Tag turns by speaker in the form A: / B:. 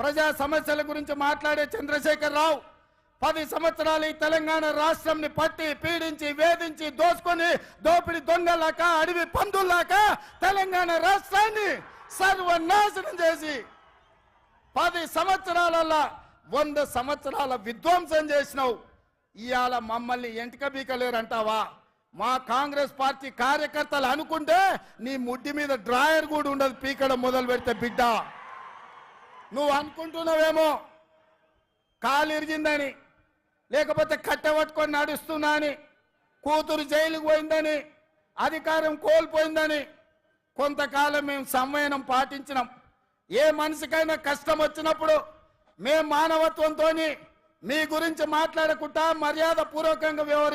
A: ప్రజా సమస్యల గురించి మాట్లాడే చంద్రశేఖర్ రావు పది సంవత్సరాలు ఈ తెలంగాణ రాష్ట్రంని పట్టి పీడించి వేధించి దోసుకొని దోపిడి దొంగలాక అడవి పందుల్లాక తెలంగాణ రాష్ట్రాన్ని సర్వనాశనం చేసి పది సంవత్సరాలలో వంద సంవత్సరాల విధ్వంసం చేసినావు. ఇవాళ మమ్మల్ని ఎంటిక బీకలేరంటావా? మా కాంగ్రెస్ పార్టీ కార్యకర్తలు అనుకుంటే నీ ముడ్డి మీద డ్రాయర్ కూడా ఉండదు పీకడం మొదలు పెడితే బిడ్డ. నువ్వు అనుకుంటున్నావేమో? కాలు ఇరిగిందని లేకపోతే కట్టబట్టుకొని నడుస్తున్నా అని కూతురు జైలుకు పోయిందని అధికారం కోల్పోయిందని కొంతకాలం మేము సంవయనం పాటించినాం. ఏ మనిషికైనా కష్టం వచ్చినప్పుడు మేము మానవత్వంతో మీ గురించి మాట్లాడకుండా మర్యాద పూర్వకంగా వ్యవహరి